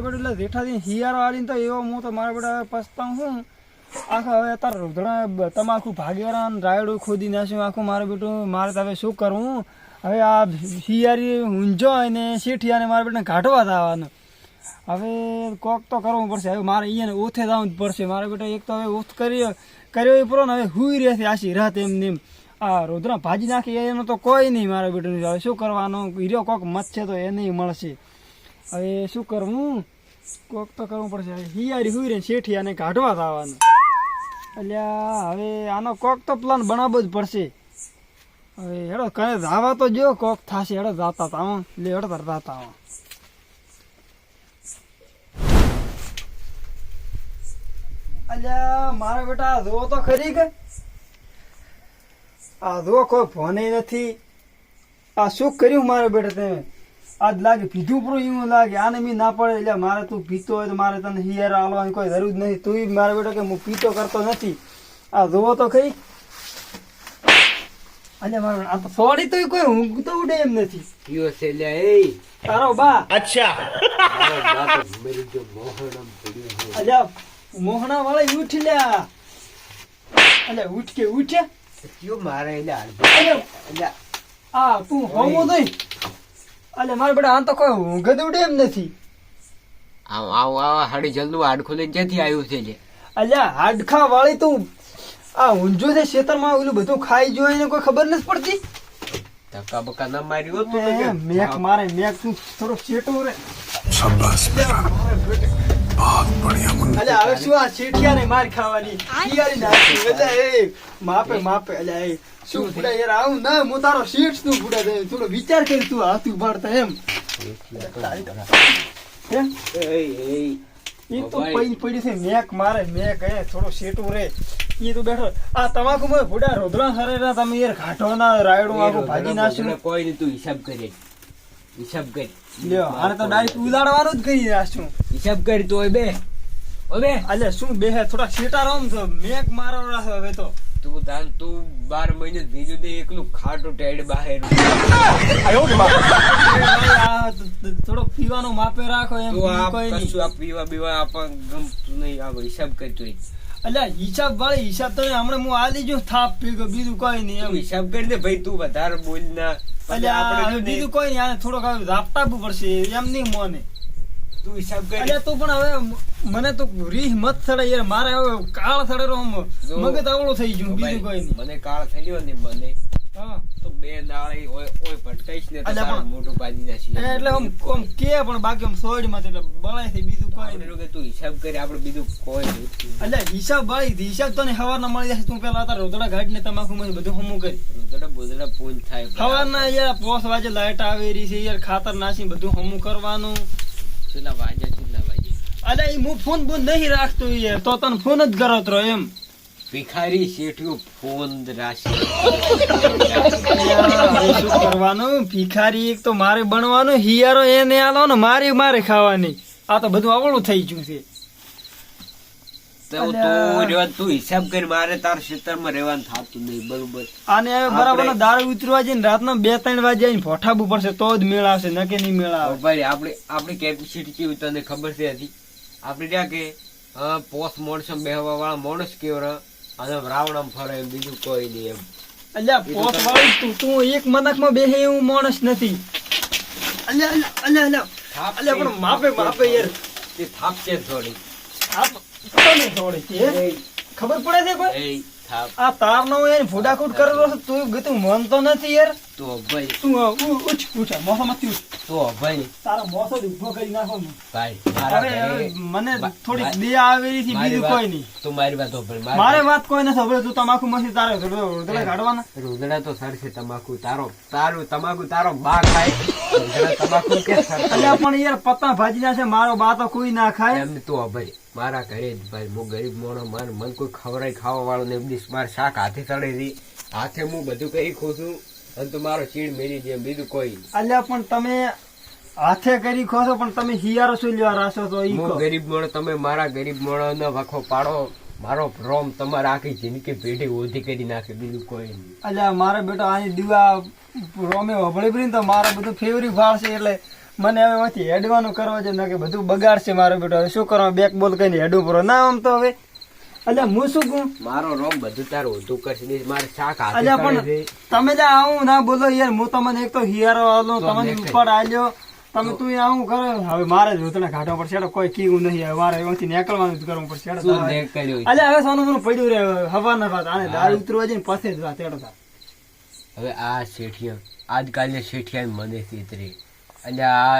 મારા બેટા એટલે જેઠાથી હિયારો આલીને તો એવો હું તો મારા બેટા પસ્તાવું હું. આખા હવે અત્યારે રોધડા તમાકુ ભાગેરા રાયડું ખોદી નાખ્યું, આખું મારું બેટું, મારે તો હવે શું કરવું? હવે આ હિયારી ઊંઝો અને શેઠિયાને મારા બેટાને કાઢવા જવાનું. હવે કોક તો કરવું પડશે. હવે મારે અહીંયા ઓથે જવું પડશે. મારા બેટા એક તો હવે ઓથ કરી, કર્યો એ પૂરો ને હવે હુઈ રહેશે આશી રાત એમ ને એમ. આ રોધરા ભાજી નાખી, એનો તો કોઈ નહીં મારા બેટાનું. હવે શું કરવાનું? હીરો કોક મત છે તો એ નહીં મળશે. હવે શું કરવું કોક તો કરવું પડશે. હિયારી હુઈ શેઠી આને કાઢવા થવાનું અલ્યા, હવે આનો કોક તો પ્લાન બનાવવો જ પડશે. હવે હેડો કરે ધાવા તો જો કોક થાશે. હેડો, જાતા તા લે, હેડો જાતા હું. અલ્યા, મારા બેટા જુઓ તો ખરી કે? આ જુઓ, કોઈ ફોને નથી. આ શું કર્યું મારા બેટા તમે? આજ લાગે પીધું પૂરું એવું લાગે. આને મી ના પડે એટલે મારે તું પીતો હોય તો મારે તને હિયર આવવાની કોઈ જરૂર જ નથી. તું મારે બેટા કે હું પીતો કરતો નથી. આ જોવો તો ખરી. અલ્યા મારા આ તો સોડી તો કોઈ તો ઉડે એમ નથી. કયો છે લે એ તારો બા. અચ્છા. મરી ગયો મોહણમ પડ્યો છે. અલ્યા મોહણા વાળા ઉઠ લ્યા. અલ્યા ઉઠ. કે ઉઠ કયો મારે અલ્યા. આ તું હોમો નહીં. અલે મારે બડા આ તો કોઈ ઊંઘ જ ઉડે એમ નથી. આવ આવ આવ હાડી જલ્દુ હાડખું લઈને ક્યાંથી આવ્યું છે જે. અલ્યા હાડખા વાળી તું આ ઊંઝો છે ખેતરમાં ઓલું બધું ખાઈ જોઈ એને કોઈ ખબર નથી પડતી? ધક્કા બક્કા ના મારી હોત તો મેક મારે મેક તું થોડો ચેટો રે. અલ્યા હવે શું આ શેઠિયાને માર ખાવાની? પિયારી નાખી. એટલે એ માપે માપે અલ્યા એ શું ફૂડા યાર આવું ના હું તારો શેઠ તું ફૂડા દે થોડો વિચાર કરી તું હાથ ઉભાડતા એમ. એ, એ, તો ભાઈ. પડી છે મેક મારે મેક એ થોડો શેટું રે. ઈ તો બેઠો. આ તમાકુ માં ભૂડા રોધરા હરે તમે યાર ઘાટો ના રાયડો આખું ભાજી નાખ્યું. કોઈ નહીં તું હિસાબ કરે હિસાબ કરી લ્યો આને તો ડાયરેક્ટ ઉલાડવાનું જ કરી નાખ્યું હિસાબ કરી તો બે. ઓબે અલે અલ્યા શું બે? થોડા શેટા રમ છો મેક મારો રાખ હવે તો. તું ધાન તું બાર મહિને બીજું દે એકલું ખાટું ટેડ બહાર. થોડો પીવાનો માપે રાખો એમ આ કોઈ નહીં. કશું આ પીવા બીવા આપણ ગમતું નહીં આ હિસાબ કરતો હોય. અલ્યા હિસાબ વાળી હિસાબ તો હમણાં હું આ લીજો થાપ પી ગયો બીજું કોઈ નહીં એમ. હિસાબ કરી દે ભાઈ તું વધારે બોલ ના બીજું કોઈ નહીં થોડોક હવે પડશે એમ નહીં મોને. તું હિસાબ કરી અલ્યા તું પણ હવે મને તો રીહ મત થડે યાર મારે હવે કાળ થડે મગજ આવડો થઈ ગયું બીજું કોઈ નહીં. મને કાળ થયો ને મને. તો બે દાળે ઓય ઓય ભટકાઈશ ને તારું પણ- મોઢું પાડી નાખી. એ એટલે આમ આમ કે પણ બાકી આમ સોડમાં એટલે બળાય થઈ બીજું કોઈ નહીં. લોકો તું હિસાબ કરી આપણે બીજું કોઈ નહીં. હિસાબ ભાઈ હિસાબ તને હવાર ના મળી જશે તું પેલા તાર રોતડા ઘાટ ને તમાકુ માં બધું હમું કરી. રોદડા બોદડા પૂન થાય હવાર ના યાર પોસ વાજે લાઈટ આવે રહી છે યાર ખાતર નાસી બધું હમું કરવાનું. વાજા વાજે? અલ્યા હું ફોન બોન નહીં રાખતો યાર તો તને ફોન જ કરત એમ. ભિખારી શેઠિયો ફોન રાશિ. શું કરવાનું? ભિખારી એક તો મારે બનવાનું હિયારો એને આલો ને મારે મારે ખાવાની. આ તો બધું આવડું થઈ ગયું છે. તું હિસાબ કરી મારે તાર ક્ષેત્રમાં રહેવાનું થતું નહીં બરોબર? આને હવે બરાબર દારૂ ઉતરવા જઈને રાતના બે ત્રણ વાગે આવીને ભોઠાબું પડશે તો જ મેળ આવશે કે નહીં મેળ આવે. ભાઈ આપણે આપણી કેપેસિટી કેવી તને ખબર છે હજી? આપણે ત્યાં કે અ, પોસ મોણસો બેહવા વાળા માણસ કેવો રહે અને રાવણમ ફરે એમ બીજું કોઈ નહીં એમ. અલ્યા પોત વાળી તું તું એક મનકમાં બેહે એવું માણસ નથી. અલ્યા અલ્યા અલ્યા અલ્યા. પણ માપે માપે યાર. તે થાપ છે થોડી. થાપ કોને થોડી છે ખબર પડે છે કોઈ? આ તાર નો એ ફોડાકૂટ કરેલો છે તું ગતું મન તો નથી યાર. તો ભાઈ. તું અ, ઉ- ઉઠ ઉઠ મોસામાંથી ઉઠ. તો ભાઈ તારા મોસો જ કરી નાખો ભાઈ મારા હવે હવે ઘરે મને બા- થોડીક આવેલી છે બીજું કોઈ નહીં. તું મારી વાત સાંભળ. મારે વાત- વાત કોઈ નથી હવે તું તમાકુ મસી તારે રોદડા કાઢવાના. રોદડા તો તમાકુ તારો તારું તમાકુ તારો બા ખાય. રોદડા તમાકુ કે સરશે? અલ્યા પણ યાર પત્તા ભાજી ના છે મારો બા તો કોઈ ના ખાય. એમ તું ભાઈ મારા ઘરે જ ભાઈ હું ગરીબ મોણો માર મન કોઈ ખવડાય ખાવા વાળો ને એમની મારે શાક હાથે ચડે હાથે હું બધું કરી ખું છું અને તો મારો ચીડ મેરી જેમ બીજું કોઈ. અલ્યા પણ તમે હાથે કરી ખો છો પણ તમે હિયારો શું લેવા રાશો તો ઈ હું ગરીબ મોણો તમે મારા ગરીબ મોણો ને વખો પાડો મારો રોમ તમારા આખી જિંદગી પેઢી ઓછી કરી નાખે બીજું કોઈ નહીં. અલ્યા મારા બેટા આની દીવા રોમે હબળી પડી તો મારે બધું ફેવરી ફાળશે છે એટલે મને હવે હેડવાનું કરવા છે ને કે બધું બગાડશે મારો બેટો હવે શું કરવા બેક બોલ કહીને હેડવું પડો ના આમ તો હવે અલ્યા હું શું કહું? મારો રોમ બધું તારું ઊંધું કરશે. દઈશ મારે શાક હાથે અલે પણ તમે જ આવું ના બોલો યાર. હું તમને એક તો હિયારો આલો તમને ઉપર આલ્યો. તમે તું આવું કરો. હવે મારે જ ભૂતને ઘાટો પડશે. હેડો કોઈ કીવું નહીં. હવે મારે એમાંથી નીકળવાનું જ કરવું પડશે? અલ્યા હવે સોનું મને પડ્યું રે. હવાના વાત આને દાળ ઉતરવા જઈને પછી જ વાત હવે આ શેઠિયા આજકાલના શેઠિયા મને ચિતરે એટલે આ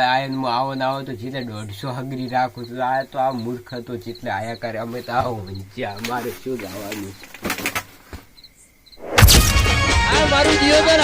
આવો ને આવો તો જીતે દોઢસો હગરી રાખું છું. આ તો આ મૂર્ખ હતો જેટલે આયા કરે. અમે તો આવો વંચ્યા અમારે શું જવાનું મારું જીવન